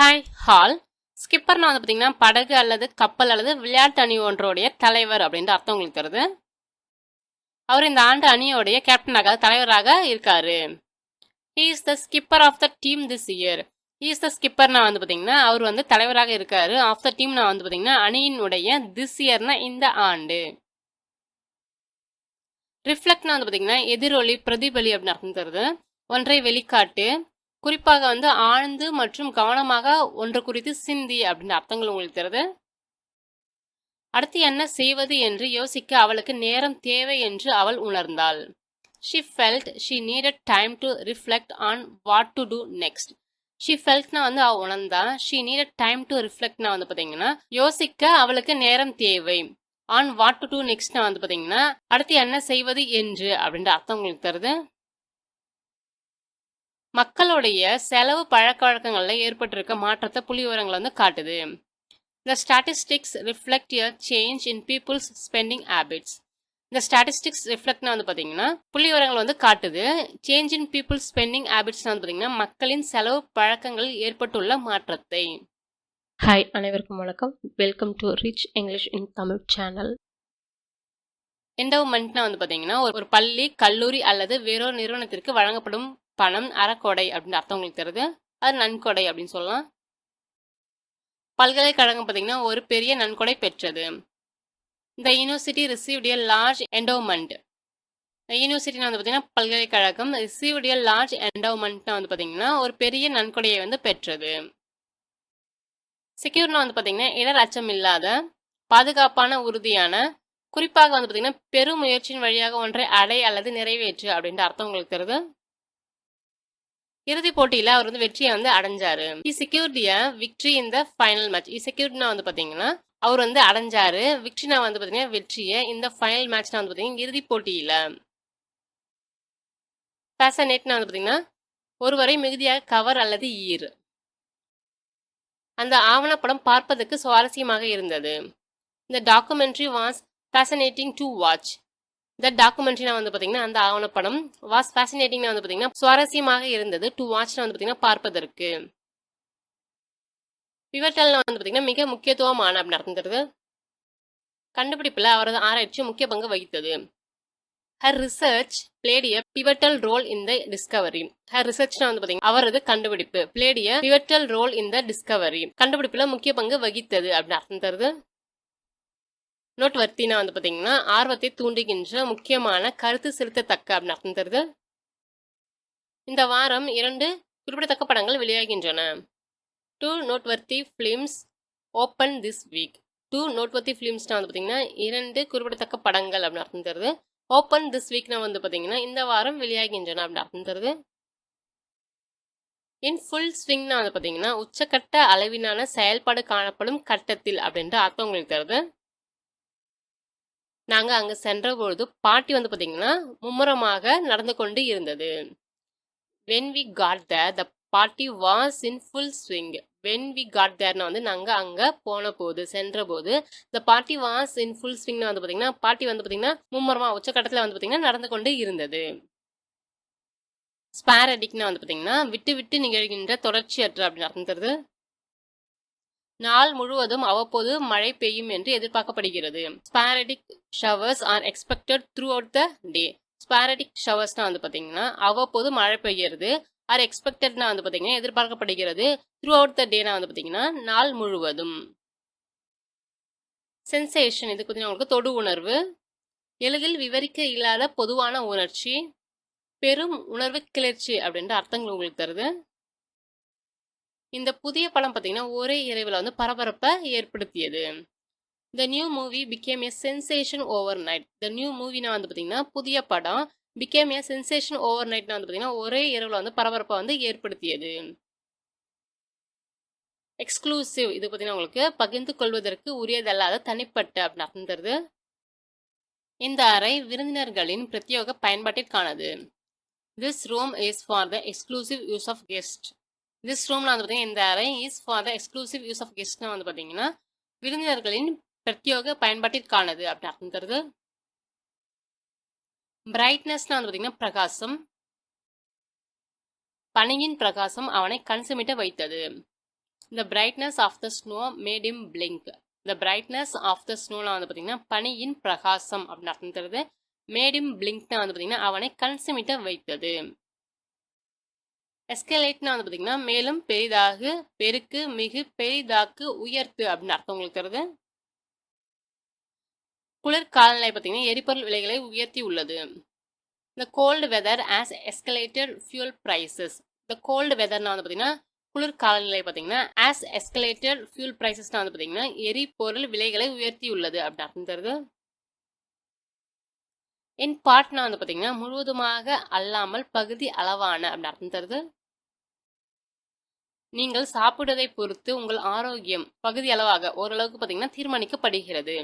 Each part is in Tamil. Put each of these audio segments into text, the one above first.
ஹாய் ஹால் ஸ்கிப்பர்னா வந்து பார்த்தீங்கன்னா படகு அல்லது கப்பல் அல்லது விளையாட்டு அணி ஒன்றோடைய தலைவர் அப்படின்ற அர்த்தம் உங்களுக்கு தருது அவர் இந்த ஆண்டு அணியோடைய கேப்டனாக தலைவராக இருக்காரு. He is the skipper of the team this year he is the ஸ்கிப்பர்னா வந்து பார்த்தீங்கன்னா அவர் வந்து தலைவராக இருக்காரு. ஆஃப் த டீம்னா வந்து பார்த்தீங்கன்னா அணியினுடைய திஸ் இயர்னா இந்த ஆண்டு. ரிஃப்ளெக்ட்னா வந்து பார்த்தீங்கன்னா எதிரொலி பிரதிபலி அப்படின்னு அர்த்தம் தருது ஒன்றை வெளிக்காட்டு குறிப்பாக வந்து ஆழ்ந்து மற்றும் கவனமாக ஒன்று குறித்து சிந்தி அப்படின்ற அர்த்தங்கள் உங்களுக்கு தருது. அடுத்து என்ன செய்வது என்று யோசிக்க அவளுக்கு நேரம் தேவை என்று அவள் உணர்ந்தாள். She felt she needed time to reflect on what to do next she ஃபெல்ட்னா வந்து அவள் உணர்ந்தா ஷி நீடட் டைம் டு ரிஃப்ளெக்ட்னா வந்து பார்த்தீங்கன்னா யோசிக்க அவளுக்கு நேரம் தேவை. ஆன் வாட் டு டூ நெக்ஸ்ட்னா வந்து பார்த்தீங்கன்னா அடுத்து என்ன செய்வது என்று அப்படின்ற அர்த்தம் உங்களுக்கு தருது. மக்களுடைய செலவு பழக்க வழக்கங்களில் ஏற்பட்டிருக்க மாற்றத்தை புள்ளி விவரங்கள் வந்து காட்டுது. இந்த statistics reflect your change in people's spending habits இந்த ஸ்டாட்டிஸ்டிக்ஸ் ரிஃப்ளெக்ட்னா வந்து பார்த்தீங்கன்னா புள்ளி விவரங்கள் வந்து காட்டுது. Change in people's spending habits வந்து பார்த்தீங்கன்னா மக்களின் செலவு பழக்கங்களில் ஏற்பட்டுள்ள மாற்றத்தை. ஹாய் அனைவருக்கும் வணக்கம். Welcome to rich English in Tamil channel என்டவுமெண்ட்னா வந்து பார்த்தீங்கன்னா ஒரு ஒரு பள்ளி கல்லூரி அல்லது வேறொரு நிறுவனத்திற்கு வழங்கப்படும் பணம் அறக்கொடை அப்படின்னு அர்த்தம் உங்களுக்கு தருது அது நன்கொடை அப்படின்னு சொல்லலாம். பல்கலைக்கழகம் பார்த்தீங்கன்னா ஒரு பெரிய நன்கொடை பெற்றது. இந்த யூனிவர்சிட்டி ரிசீவ்ட் லார்ஜ் என்டோமெண்ட் யூனிவர்சிட்டினா வந்து பார்த்தீங்கன்னா பல்கலைக்கழகம் ரிசீவ்ட் லார்ஜ் என்டோமெண்ட்னா வந்து பார்த்தீங்கன்னா ஒரு பெரிய நன்கொடையை வந்து பெற்றது. செக்யூர்னா வந்து பார்த்தீங்கன்னா இடர் அச்சம் இல்லாத பாதுகாப்பான உறுதியான குறிப்பாக வந்து பார்த்தீங்கன்னா பெரும் முயற்சியின் வழியாக ஒன்றை அடை அல்லது நிறைவேற்று அப்படின்ற அர்த்தம் உங்களுக்கு தருது இறுதி போட்டியில அவர் வந்து வெற்றியை வந்து அடைஞ்சாரு. இ செக்யூர்டிய விக்ட்ரி இந்த ஃபைனல் மேட்ச் இ செக்யூர்ட்னா வந்து பாத்தீங்கன்னா அவர் வந்து அடைஞ்சாரு. விக்ட்ரினா வந்து பாத்தீங்கன்னா வெற்றியை இந்த ஃபைனல் மேட்ச்னா வந்து பாத்தீங்கன்னா இறுதி போட்டியில. பேசனேட்னா வந்து பாத்தீங்கன்னா ஒருவரை மிகுதியாக கவர் அல்லது ஈர். அந்த ஆவணப்படம் பார்ப்பதற்கு சுவாரஸ்யமாக இருந்தது. இந்த documentary was fascinating to watch இந்த டாக்குமெண்ட்ரினா வந்து பார்த்தீங்கன்னா அந்த ஆவணப்படம் வாஸ் ஃபேசினேட்டிங்னா வந்து பார்த்தீங்கன்னா சுவாரஸ்யமாக இருந்தது. டு வாட்ச்னா வந்து பார்த்தீங்கன்னா பார்ப்பதற்கு. பிவட்டல்னா வந்து பார்த்தீங்கன்னா மிக முக்கியத்துவமான அப்படின்னு அர்த்தம் கண்டுபிடிப்பில் அவரது ஆராய்ச்சி முக்கிய பங்கு வகித்தது. Her research played a pivotal role in the discovery her ரிசர்ச்னா வந்து பார்த்தீங்கன்னா அவரது கண்டுபிடிப்பு played a pivotal role in the discovery கண்டுபிடிப்பில் முக்கிய பங்கு வகித்தது அப்படின்னு அர்த்தம் தருது நோட் வர்த்தினா வந்து பார்த்தீங்கன்னா ஆர்வத்தை தூண்டுகின்ற முக்கியமான கருத்து செலுத்தத்தக்க அப்படின்னு அர்த்தம் தருது இந்த வாரம் இரண்டு குறிப்பிடத்தக்க படங்கள் வெளியாகின்றன. Two noteworthy films open this week two noteworthy ஃபிலிம்ஸ்னா வந்து பார்த்தீங்கன்னா இரண்டு குறிப்பிடத்தக்க படங்கள் அப்படின்னு அர்த்தம் தருது ஓப்பன் திஸ் வீக்னா வந்து பார்த்தீங்கன்னா இந்த வாரம் வெளியாகின்றன அப்படின்னு அர்த்தம் தருது இன் ஃபுல் ஸ்விங்னா வந்து பார்த்தீங்கன்னா உச்சக்கட்ட அளவிலான செயல்பாடு காணப்படும் கட்டத்தில் அப்படின்ற அர்த்தம் உங்களுக்கு தருது நாங்கள் அங்கே சென்ற பொழுது பாட்டி வந்து பார்த்தீங்கன்னா மும்முரமாக நடந்து கொண்டு இருந்தது. When we got there the party was in full swing when we got தேர்னா வந்து நாங்கள் அங்கே போன போது சென்ற போது the party was in full ஸ்விங்னு வந்து பார்த்தீங்கன்னா பாட்டி வந்து பார்த்தீங்கன்னா மும்முரமாக உச்சக்கட்டத்தில் வந்து பார்த்தீங்கன்னா நடந்து கொண்டு இருந்தது. ஸ்பேரடிக்னா வந்து பார்த்தீங்கன்னா விட்டு விட்டு நிகழ்கின்ற தொடர்ச்சியற்ற அப்படின்னு அர்த்தம் தருது நாள் முழுவதும் அவ்வப்போது மழை பெய்யும் என்று எதிர்பார்க்கப்படுகிறது. Sporadic showers are expected throughout the day sporadic ஷவர்ஸ்னா வந்து பார்த்தீங்கன்னா அவ்வப்போது மழை பெய்கிறது ஆர் எக்ஸ்பெக்டட்னா வந்து பார்த்தீங்கன்னா எதிர்பார்க்கப்படுகிறது த்ரூ அவுட் த டேனா வந்து பார்த்தீங்கன்னா நாள் முழுவதும். சென்சேஷன் இது பார்த்தீங்கன்னா உங்களுக்கு தொடு உணர்வு. எளிதில் விவரிக்க இல்லாத பொதுவான உணர்ச்சி. பெரும் உணர்வு கிளர்ச்சி அப்படின்ற அர்த்தங்கள் உங்களுக்கு தருது. இந்த புதிய படம் பார்த்தீங்கன்னா ஒரே இரவில் வந்து பரபரப்பை ஏற்படுத்தியது. The new movie became a sensation overnight the new மூவினா வந்து பார்த்தீங்கன்னா புதிய படம் பிகேம் எ சென்சேஷன் ஓவர் நைட்னா வந்து பார்த்தீங்கன்னா ஒரே இரவில் வந்து பரபரப்பை வந்து ஏற்படுத்தியது. எக்ஸ்க்ளூசிவ் இது பார்த்தீங்கன்னா உங்களுக்கு பகிர்ந்து கொள்வதற்கு உரியதல்லாத தனிப்பட்ட அப்படின்னு அர்த்தம் இந்த அறை விருந்தினர்களின் பிரத்யேக பயன்பாட்டிற்கானது. This room is for the exclusive use of guest this ரூம்ல வந்து பார்த்தீங்கன்னா இந்த அறை is for the exclusive use of கெஸ்ட்னா வந்து பார்த்தீங்கன்னா விருந்தினர்களின் பிரத்யோக பயன்பாட்டிற்கானது அப்படின்னு அர்த்தம் தருது பிரைட்னஸ்னா வந்து பார்த்தீங்கன்னா பிரகாசம். பனியின் பிரகாசம் அவனை கன்சிமிட்ட வைத்தது. The brightness of the snow made him blink the brightness of the ஸ்னோலாம் வந்து பார்த்தீங்கன்னா பனியின் பிரகாசம் அப்படின்னு அர்த்தம் தருது மேடிம் பிளிங்க்னா வந்து பார்த்தீங்கன்னா அவனை கன்சுமிட்ட வைத்தது. எஸ்கலேட்னா வந்து பார்த்தீங்கன்னா மேலும் பெரிதாக பெருக்கு மிகு பெரிதாக்கு உயர்த்து அப்படின்னு அர்த்தம் உங்களுக்கு தருது குளிர் காலநிலை பார்த்தீங்கன்னா எரிபொருள் விலைகளை உயர்த்தி உள்ளது. இந்த cold weather has escalated fuel prices இந்த கோல்டு வெதர்னா வந்து பார்த்தீங்கன்னா குளிர் காலநிலை பார்த்தீங்கன்னா ஆஸ் எஸ்கலேட்டட் ஃபியூல் ப்ரைசஸ்னா வந்து பார்த்தீங்கன்னா எரிபொருள் விலைகளை உயர்த்தி உள்ளது அப்படின்னு அர்த்தம் தருது இன் பார்ட்னா வந்து பார்த்தீங்கன்னா முழுவதுமாக அல்லாமல் பகுதி அளவான அப்படின்னு அர்த்தம் தருது நீங்கள் சாப்பிடுவதை பொறுத்து உங்கள் ஆரோக்கியம் பகுதி அளவாக ஓரளவுக்கு பார்த்தீங்கன்னா தீர்மானிக்கப்படுகிறது.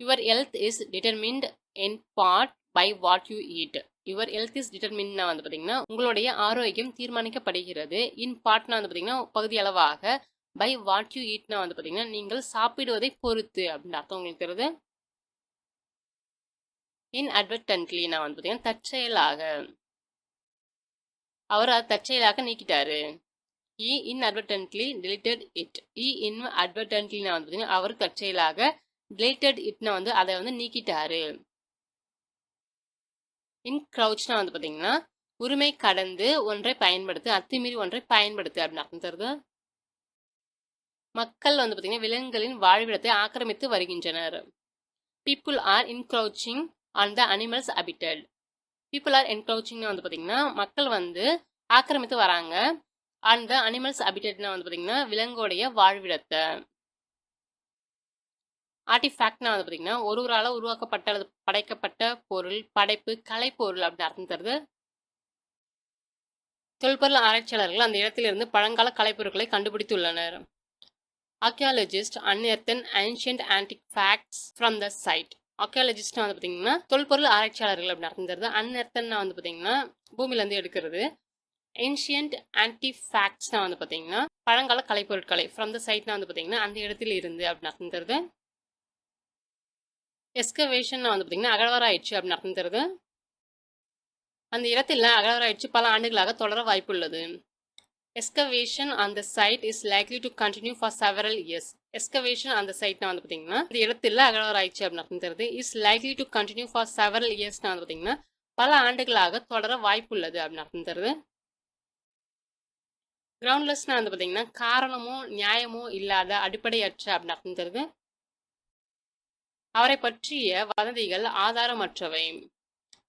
Your health is determined in part by what you eat your health is டிட்டர்மின்னா வந்து பார்த்தீங்கன்னா உங்களுடைய ஆரோக்கியம் தீர்மானிக்கப்படுகிறது. இன் பார்ட்னா வந்து பார்த்தீங்கன்னா பகுதி அளவாக பை வாட் யூ ஈட்னா வந்து பார்த்தீங்கன்னா நீங்கள் சாப்பிடுவதை பொறுத்து அப்படின்னு அர்த்தம் உங்களுக்கு தெரியுது? இன் அட்வர்டன்ட்லி நான் வந்து பார்த்தீங்கன்னா தற்செயலாக. அவர் அதை தற்செயலாக நீக்கிட்டாரு. இ இன் அட்வர்டன்ட்லி இட் இ இன் அட்வர்டன்ட்லி நான் வந்து பார்த்தீங்கன்னா அவர் தற்செயலாக டிலேட்டட் இட்னா வந்து அதை வந்து நீக்கிட்டாரு. இன் க்ரௌச்னா வந்து பார்த்தீங்கன்னா உரிமை கடந்து ஒன்றை பயன்படுத்து அத்துமீறி ஒன்றை பயன்படுத்து அப்படின்னு அர்த்தம் தருது மக்கள் வந்து பார்த்தீங்கன்னா விலங்குகளின் வாழ்விடத்தை ஆக்கிரமித்து வருகின்றனர். People are encroaching on the animals habitat people are என்க்ரௌச்சிங்னு வந்து பார்த்தீங்கன்னா மக்கள் வந்து ஆக்கிரமித்து வராங்க. அண்ட் த அனிமல்ஸ் அபிட்டட்னா வந்து பார்த்தீங்கன்னா விலங்கோடைய வாழ்விடத்தை. ஆர்டிஃபேக்ட்னா வந்து பார்த்தீங்கன்னா ஒருவரால் உருவாக்கப்பட்ட அல்லது படைக்கப்பட்ட பொருள் படைப்பு கலைப்பொருள் அப்படின்னு அர்த்தம் தருது. தொல்பொருள் ஆராய்ச்சியாளர்கள் அந்த இடத்திலிருந்து பழங்கால கலைப்பொருட்களை கண்டுபிடித்துள்ளனர். Archaeologist unearthed ancient artefacts from the site ஆர்கியாலஜிஸ்ட்னா வந்து பார்த்தீங்கன்னா தொல்பொருள் ஆராய்ச்சியாளர்கள் அப்படின்னு அர்த்தம் தருது. அன்எர்த்தன் வந்து பார்த்தீங்கன்னா பூமியிலேருந்து எடுக்கிறது. ஏன்ஷியன்ட் ஆன்டி ஃபேக்ட்ஸ்னால் வந்து பார்த்தீங்கன்னா பழங்கால கலைப்பொருட்களை ஃப்ரம் த சைட்னா வந்து பார்த்தீங்கன்னா அந்த இடத்துல இருந்து அப்படின்னு அர்த்தம் எஸ்கவேஷன் வந்து பார்த்தீங்கன்னா அகழ்வாராயிடுச்சு அப்படின்னு அர்த்தம் தருது. அந்த இடத்துல அகழ்வாராயிடுச்சு பல ஆண்டுகளாக தொடர வாய்ப்புள்ளது எஸ்கவேஷன் அந்த site is likely to continue for several years excavation அந்த சைட்னா வந்து பார்த்தீங்கன்னா இந்த இடத்துல அகழ்வாராய்ச்சி அப்படின்னு அர்த்தம் தருது. Is likely to continue for several இயர்ஸ்னா வந்து பார்த்தீங்கன்னா பல ஆண்டுகளாக தொடர வாய்ப்புள்ளது அப்படின்னு அர்த்தம் தருது. கிரவுண்ட்லெஸ்னா வந்து பார்த்தீங்கன்னா காரணமோ நியாயமோ இல்லாத அடிப்படையற்ற அப்படின்னு அர்த்தம் அவரை பற்றிய வதந்திகள் ஆதாரமற்றவை.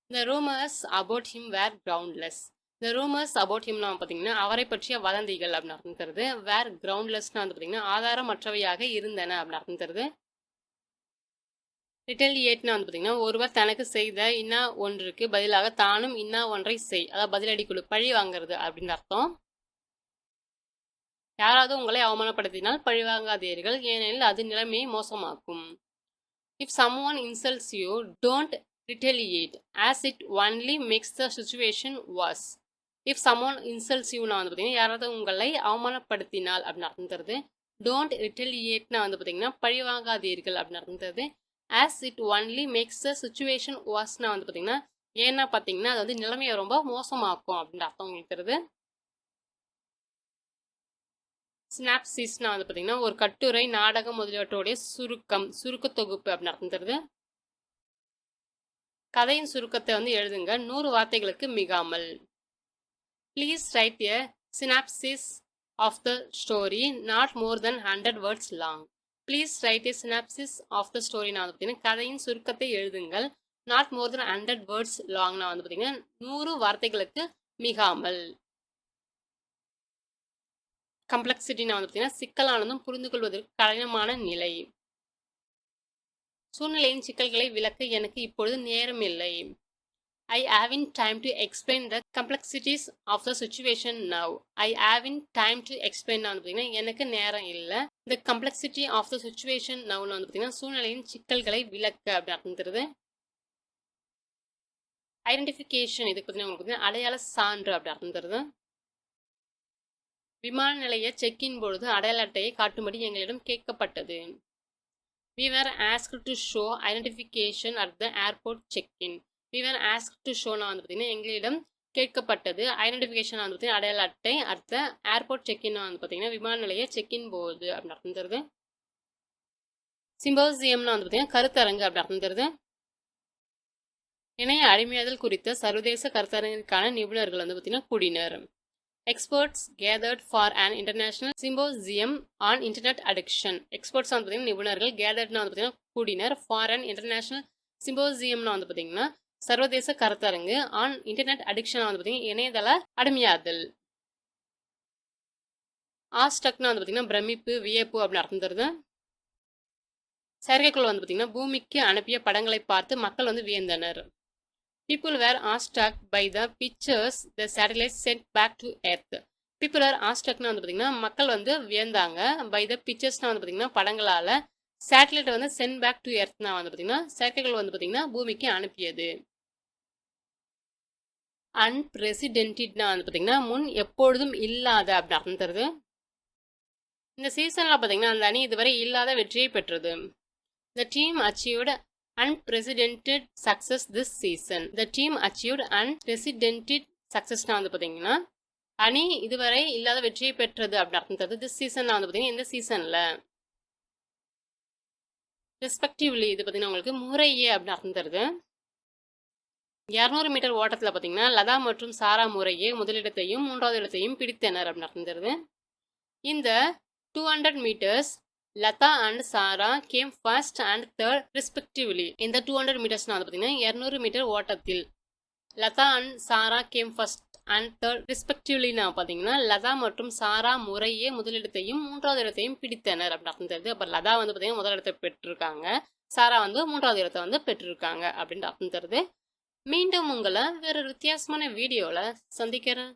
இந்த rumours about him were groundless இந்த ரூமர்ஸ் அபவுட் ஹிம்னா பார்த்தீங்கன்னா அவரை பற்றிய வதந்திகள் அப்படின்னு அர்த்தம் தருது வேர் கிரவுண்ட்லெஸ்னா வந்து பார்த்தீங்கன்னா ஆதாரமற்றவையாக இருந்தன அப்படின்னு அர்த்தம் தருது ரிட்டலியேட்னா வந்து பார்த்தீங்கன்னா ஒருவர் தனக்கு செய்த இன்னா ஒன்றுக்கு பதிலாக தானும் இன்னா ஒன்றை செய் அதாவது பதிலடி குழு பழி வாங்குறது அப்படின்னு அர்த்தம். யாராவது உங்களை அவமானப்படுத்தினால் பழி வாங்காதீர்கள் ஏனெனில் அது நிலைமையை மோசமாக்கும். If someone insults you don't retaliate as it only makes the situation worse if someone insults யூனா வந்து பார்த்தீங்கன்னா யாராவது உங்களை அவமானப்படுத்தினால் அப்படின்னு அர்த்தம் தருது டோன்ட் ரிட்டலியேட்னா வந்து பார்த்தீங்கன்னா பழிவாங்காதீர்கள் அப்படின்னு அர்த்தம் தருது as it only makes the situation வாஸ்னா வந்து பார்த்தீங்கன்னா ஏன்னா பார்த்தீங்கன்னா அது வந்து நிலைமையை ரொம்ப மோசமாக்கும் அப்படின்னு அர்த்தம் உங்களுக்கு தருது ஸ்னாப்சிஸ்னா வந்து பார்த்தீங்கன்னா ஒரு கட்டுரை நாடகம் முதலியவற்றோடைய சுருக்கம் சுருக்க தொகுப்பு அப்படின்னு அர்த்தம் தருது. கதையின் சுருக்கத்தை வந்து எழுதுங்க. நூறு வார்த்தைகளுக்கு மிகாமல். Please write a synopsis of the story not more than hundred words long please write a synopsis of the story நான் வந்து பார்த்தீங்கன்னா கதையின் சுருக்கத்தை எழுதுங்கள். Not more than hundred words லாங்னா வந்து பார்த்தீங்கன்னா நூறு வார்த்தைகளுக்கு மிகாமல். கம்ப்ளெக்சிட்டினா வந்து பார்த்தீங்கன்னா சிக்கலானதும் புரிந்து கொள்வதற்கு கடினமான நிலை. சூழ்நிலையின் சிக்கல்களை விளக்க எனக்கு இப்பொழுது நேரம் இல்லை. I have in time to explain the complexities of the situation now I have in time to explain வந்து பார்த்தீங்கன்னா எனக்கு நேரம் இல்லை. இந்த கம்ப்ளெக்சிட்டி ஆஃப் த சுச்சுவேஷன் நவ்னு வந்து பார்த்தீங்கன்னா சூழ்நிலையின் சிக்கல்களை விளக்க அப்படி ஐடென்டிஃபிகேஷன் இதுக்கு பார்த்தீங்கன்னா உங்களுக்கு பார்த்தீங்கன்னா அடையாள சான்று அப்படி அர்த்தம் தருது விமான நிலைய செக்கின் பொழுது அடையாள அட்டையை காட்டும்படி எங்களிடம் கேட்கப்பட்டது. We were ask to show identification at the airport check in we were ask to ஷோனா வந்து பார்த்தீங்கன்னா எங்களிடம் கேட்கப்பட்டது. ஐடென்டிஃபிகேஷன் வந்து பார்த்தீங்கன்னா அடையாள அட்டை அடுத்த ஏர்போர்ட் செக்இன் வந்து பார்த்தீங்கன்னா விமான நிலைய செக்இன் போகுது அப்படின்னு அர்த்தம் சிம்போசியம்னா வந்து பார்த்தீங்கன்னா கருத்தரங்கு அப்படி அர்த்தம் இணைய அடிமையாதல் குறித்த சர்வதேச கருத்தரங்கிற்கான நிபுணர்கள் வந்து பார்த்தீங்கன்னா கூடினர். Experts gathered for an international symposium on internet addiction experts வந்து பார்த்தீங்கன்னா நிபுணர்கள் கேதர்ட்னா வந்து பார்த்தீங்கன்னா கூடினர் ஃபார் அன் இன்டர்நேஷனல் சிம்போசியம்னு வந்து பார்த்தீங்கன்னா சர்வதேச கருத்தரங்கு ஆன் இன்டர்நெட் அடிக்ஷன் வந்து பார்த்தீங்கன்னா இணையதள அடிமையாதல். ஆஸ்டக்னா வந்து பார்த்தீங்கன்னா பிரமிப்பு வியப்பு அப்படின்னு அர்த்தம் தருது. செயற்கைக்குள் வந்து பார்த்தீங்கன்னா பூமிக்கு அனுப்பிய படங்களை பார்த்து மக்கள் வந்து வியந்தனர். People were awestruck by the pictures the satellite sent back to Earth people are ஆஸ்டக்னு வந்து பார்த்தீங்கன்னா மக்கள் வந்து வியந்தாங்க. பை த பிக்சர்ஸ்னால் வந்து பார்த்தீங்கன்னா படங்களால் சேட்டலைட்டை வந்து சென்ட் பேக் டு எர்த்னா வந்து பார்த்தீங்கன்னா செயற்கைகள் வந்து பார்த்தீங்கன்னா பூமிக்கு அனுப்பியது. அன்பிரசிடென்டிட்னா வந்து பார்த்தீங்கன்னா முன் எப்பொழுதும் இல்லாத அப்படி அர்த்தம் தருது இந்த சீசனில் பார்த்தீங்கன்னா அந்த அணி இதுவரை இல்லாத வெற்றியை பெற்றது. இந்த team achieved unprecedented success this season the team achieved unprecedented success வந்து பார்த்தீங்கன்னா அணி இதுவரை இல்லாத வெற்றியை பெற்றது அப்படின்னு அர்த்தம். தருது திஸ் சீசன் வந்து பார்த்தீங்கன்னா இந்த சீசனில் ரெஸ்பெக்டிவ்லி இது பார்த்தீங்கன்னா உங்களுக்கு முறையே அப்படின்னு அர்த்தம் தருது. இரநூறு மீட்டர் ஓட்டத்தில் பார்த்தீங்கன்னா லதா மற்றும் சாரா முறையே முதலிடத்தையும் மூன்றாவது இடத்தையும் பிடித்தனர் அப்படின்னு அர்த்தம் தருது. இந்த two hundred metres Latha and Sarah came first and third respectively இந்த டூ ஹண்ட்ரட் மீட்டர்ஸ்னால் வந்து பார்த்தீங்கன்னா இரநூறு மீட்டர் ஓட்டத்தில். Latha and Sarah came first and third ரெஸ்பெக்டிவ்லினா பார்த்தீங்கன்னா லதா மற்றும் சாரா முறையே முதலிடத்தையும் மூன்றாவது இடத்தையும் பிடித்தனர் அப்படின்னு அர்த்தம் தருது அப்போ லதா வந்து பார்த்தீங்கன்னா முதல் இடத்தை பெற்றிருக்காங்க. சாரா வந்து மூன்றாவது இடத்தை வந்து பெற்றிருக்காங்க அப்படின்ட்டு அர்த்தம் தருது மீண்டும் உங்களை வேறு வித்தியாசமான வீடியோவில் சந்திக்கிறேன்.